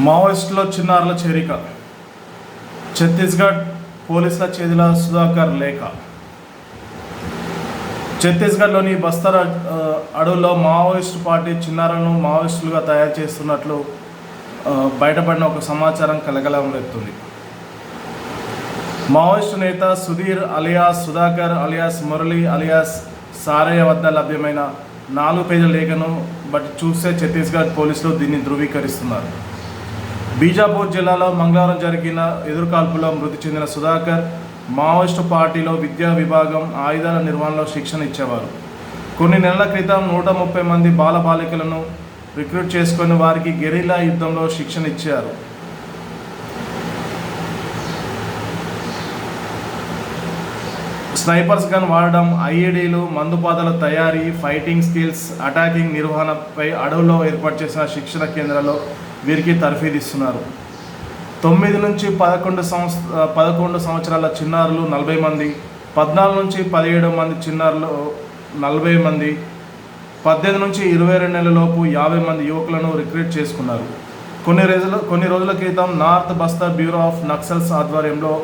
మావోయిస్టులో చిన్నారుల చేరిక. ఛత్తీస్గఢ్ పోలీసుల చేతిలో సుధాకర్ లేఖ. ఛత్తీస్గఢ్లోని బస్తర్ అడవుల్లో మావోయిస్టు పార్టీ చిన్నారులను మావోయిస్టులుగా తయారు చేస్తున్నట్లు బయటపడిన ఒక సమాచారం కలకలం రేపుతుంది. మావోయిస్టు నేత Sudhir alias Sudhakar alias Murali alias Sarayya వద్ద లభ్యమైన నాలుగు పేజీల లేఖను బట్టి చూస్తే ఛత్తీస్గఢ్ పోలీసులు దీన్ని ధృవీకరిస్తున్నారు. బీజాపూర్ జిల్లాలో మంగళవారం జరిగిన ఎదురుకాల్పులో మృతి చెందిన సుధాకర్ మావోయిస్టు పార్టీలో విద్యా విభాగం ఆయుధాల నిర్వహణలో శిక్షణ ఇచ్చేవారు. కొన్ని నెలల క్రితం నూట ముప్పై మంది బాలబాలికలను రిక్రూట్ చేసుకుని వారికి గెరిలా యుద్ధంలో శిక్షణ ఇచ్చారు. స్నైపర్స్ గన్ వాడడం ఐఈడీలు మందుపాతల తయారీ ఫైటింగ్ స్కిల్స్ అటాకింగ్ నిర్వహణపై అడవుల్లో ఏర్పాటు చేసిన శిక్షణ కేంద్రాల్లో వీరికి తర్ఫీదిస్తున్నారు. తొమ్మిది నుంచి పదకొండు సంవత్సర పదకొండు సంవత్సరాల చిన్నారులు నలభై మంది పద్నాలుగు నుంచి పదిహేడు మంది చిన్నారులు నలభై మంది పద్దెనిమిది నుంచి ఇరవై రెండు నెలలలోపు యాభై మంది యువకులను రిక్రూట్ చేసుకున్నారు. కొన్ని రోజుల కొన్ని రోజుల క్రితం నార్త్ బస్తా బ్యూరో ఆఫ్ నక్సల్స్ ఆధ్వర్యంలో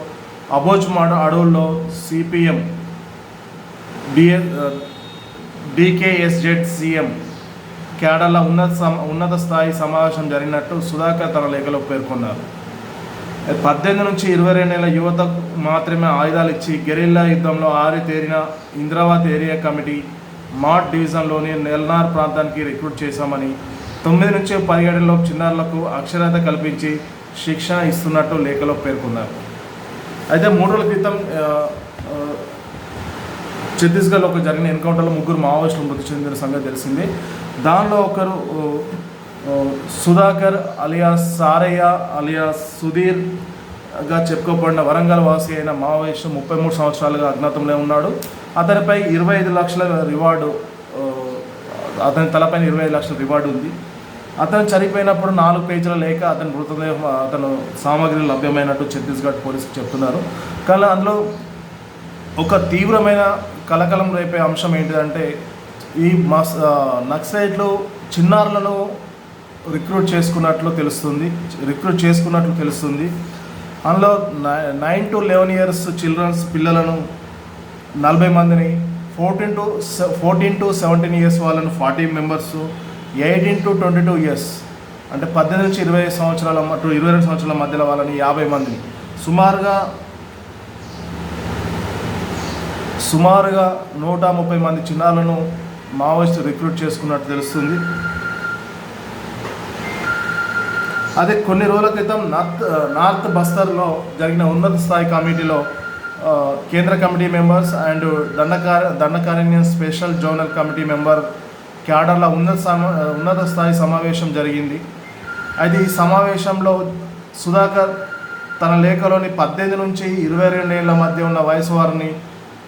అబోజ్మాడ అడవుల్లో సిపిఎం డిఎ డికేఎస్జెడ్ సిఎం క్యాడర్ల ఉన్నత ఉన్నత స్థాయి సమావేశం జరిగినట్టు సుధాకర్ తన లేఖలో పేర్కొన్నారు. పద్దెనిమిది నుంచి ఇరవై రెండు నెలల యువతకు మాత్రమే ఆయుధాలు ఇచ్చి గెరిల్లా యుద్ధంలో ఆరి తేరిన ఇంద్రాబాద్ ఏరియా కమిటీ మాట్ డివిజన్లోని నెల్నార్ ప్రాంతానికి రిక్రూట్ చేశామని తొమ్మిది నుంచి పదిహేడులోపు చిన్నారులకు అక్షరాత కల్పించి శిక్షణ ఇస్తున్నట్టు లేఖలో పేర్కొన్నారు. అయితే మూడు రోజుల క్రితం ఛత్తీస్గఢ్లో ఒక జరిగిన ఎన్కౌంటర్లో ముగ్గురు మావోయిస్టులు మృతి చెందిన సంగతి తెలిసింది. దానిలో ఒకరు సుధాకర్ అలియాస్ సారయ్య అలియాస్ సుధీర్గా చెప్పుకోబడిన వరంగల్ వాసి అయిన మావోయిస్టు ముప్పై మూడు సంవత్సరాలుగా అజ్ఞాతంలో ఉన్నాడు. అతనిపై ఇరవై ఐదు లక్షల రివార్డు అతని తలపైన ఇరవై ఐదు లక్షల రివార్డు ఉంది. అతను చనిపోయినప్పుడు నాలుగు పేజీల లేక అతని మృతదేహం అతను సామాగ్రి లభ్యమైనట్టు ఛత్తీస్గఢ్ పోలీసులు చెప్తున్నారు. కానీ అందులో ఒక తీవ్రమైన కలకలం రేపే అంశం ఏంటిదంటే ఈ మస్ ఆ, నక్సలైట్లు చిన్నారులను రిక్రూట్ చేసుకున్నట్లు తెలుస్తుంది. రిక్రూట్ చేసుకున్నట్లు తెలుస్తుంది. అందులో నై- nine to eleven years childrens పిల్లలను నలభై మందిని fourteen to fourteen to seventeen years వాళ్ళను forty members eighteen to twenty two years అంటే పద్దెనిమిది నుంచి ఇరవై సంవత్సరాల టు ఇరవై రెండు సంవత్సరాల మధ్యలో వాళ్ళని యాభై మందిని. సుమారుగా సుమారుగా నూట ముప్పై మంది చిన్నాలను మావోయిస్టు రిక్రూట్ చేసుకున్నట్టు తెలుస్తుంది. అదే కొన్ని రోజుల క్రితం నార్త్ నార్త్ బస్తర్లో జరిగిన ఉన్నత స్థాయి కమిటీలో కేంద్ర committee members and దండకార Dandakaranya special zonal committee member క్యాడర్ల ఉన్నత ఉన్నత స్థాయి సమావేశం జరిగింది. అయితే ఈ సమావేశంలో సుధాకర్ తన లేఖలోని పద్దెనిమిది నుంచి ఇరవై రెండు ఏళ్ళ మధ్య ఉన్న వయసు వారిని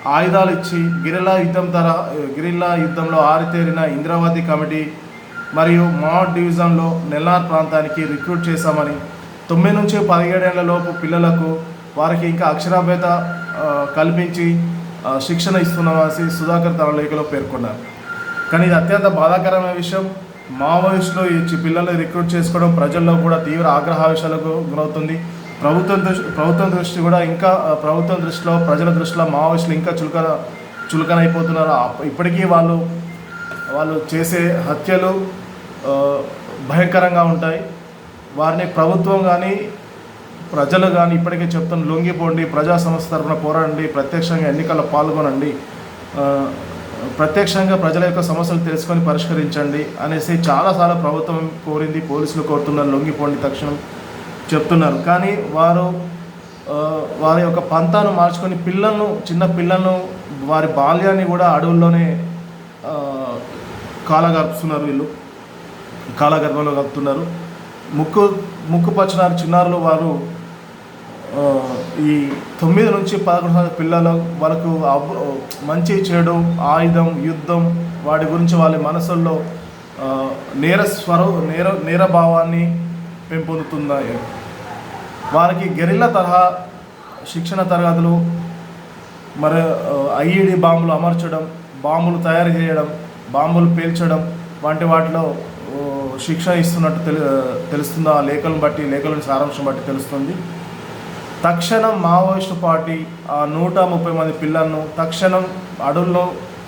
ఆయుధాలు ఇచ్చి గిరిలా యుద్ధం తర గిరిల్లా యుద్ధంలో ఆరితేరిన ఇంద్రావతి కమిటీ మరియు మా డివిజన్లో నెల్లార్ ప్రాంతానికి రిక్రూట్ చేశామని తొమ్మిది నుంచి పదిహేడేళ్ళ లోపు పిల్లలకు వారికి ఇంకా అక్షరాభ్యత కల్పించి శిక్షణ ఇస్తున్నామని సుధాకర్ తన లేఖలో పేర్కొన్నారు. కానీ ఇది అత్యంత బాధాకరమైన విషయం. మావోయిస్టులు ఇచ్చి పిల్లల్ని రిక్రూట్ చేసుకోవడం ప్రజల్లో కూడా తీవ్ర ఆగ్రహావేశాలకు గురవుతుంది. ప్రభుత్వం దృష్టి ప్రభుత్వం దృష్టి కూడా ఇంకా ప్రభుత్వం దృష్టిలో ప్రజల దృష్టిలో మావోయిస్టులు ఇంకా చులకన చులకనైపోతున్నారు. ఇప్పటికీ వాళ్ళు వాళ్ళు చేసే హత్యలు భయంకరంగా ఉంటాయి. వారిని ప్రభుత్వం కానీ ప్రజలు కానీ ఇప్పటికే చెప్తున్న లొంగిపోండి ప్రజా సంస్థ తరఫున పోరాడండి ప్రత్యక్షంగా ఎన్నికల్లో పాల్గొనండి ప్రత్యక్షంగా ప్రజల యొక్క సమస్యలు తెలుసుకొని పరిష్కరించండి అనేసి చాలాసార్లు ప్రభుత్వం కోరింది పోలీసులు కోరుతున్నారు లొంగిపోండి తక్షణం. చెప్తున్నారు. కానీ వారు వారి యొక్క పంతాను మార్చుకొని పిల్లలను చిన్న పిల్లలను వారి బాల్యాన్ని కూడా అడవుల్లోనే కాలగర్పుతున్నారు వీళ్ళు. కాలగర్భంలో గడుపుతున్నారు. ముక్కు ముక్కు పచ్చినారు చిన్నారులు వారు ఈ తొమ్మిది నుంచి పదకొండు సంవత్సరాల పిల్లలు వాళ్ళకు అబ్- మంచి చెడు ఆయుధం యుద్ధం వాటి గురించి వాళ్ళ మనసుల్లో నేర స్వర నేర నేర భావాన్ని పెంపొందుతున్నాయి. వారికి గెరిల్ల తరహా శిక్షణ తరగతులు మరి ఐఈడి బాంబులు అమర్చడం బాంబులు తయారు చేయడం బాంబులు పేల్చడం వంటి వాటిలో శిక్షణ ఇస్తున్నట్టు తెలు తెలుస్తుంది? ఆ లేఖలను బట్టి లేఖలను సారాంశం బట్టి తెలుస్తుంది. తక్షణం మావోయిస్టు పార్టీ ఆ నూట ముప్పై మంది పిల్లలను తక్షణం అడవుల్లో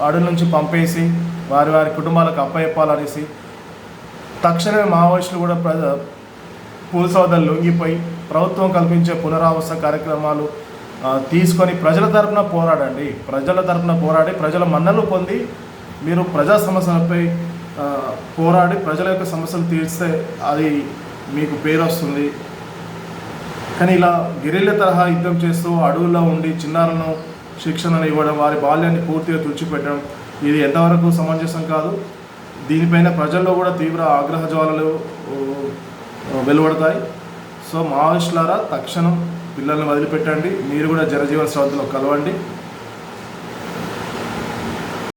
అడవుల నుంచి పంపేసి వారి వారి కుటుంబాలకు అప్పయప్పాలనేసి తక్షణమే మావోయిస్టులు కూడా ప్రజ పోలీసు వద్దలు లొంగిపోయి ప్రభుత్వం కల్పించే పునరావాస కార్యక్రమాలు తీసుకొని ప్రజల తరపున పోరాడండి. ప్రజల తరపున పోరాడి ప్రజల మన్నలు పొంది మీరు ప్రజా సమస్యలపై పోరాడి ప్రజల యొక్క సమస్యలు తీర్స్తే అది మీకు పేరు వస్తుంది. కానీ ఇలా గిరిల్ల తరహా యుద్ధం చేస్తూ అడవుల్లో ఉండి చిన్నారులను శిక్షణను ఇవ్వడం వారి బాల్యాన్ని పూర్తిగా తుడిచిపెట్టడం ఇది ఎంతవరకు సమంజసం కాదు. దీనిపైన ప్రజల్లో కూడా తీవ్ర ఆగ్రహ జ్వాలలు వెలువడతాయి. సో మావోయిస్టులారా తక్షణం పిల్లల్ని వదిలిపెట్టండి. మీరు కూడా జనజీవన శ్రద్ధలో కలవండి.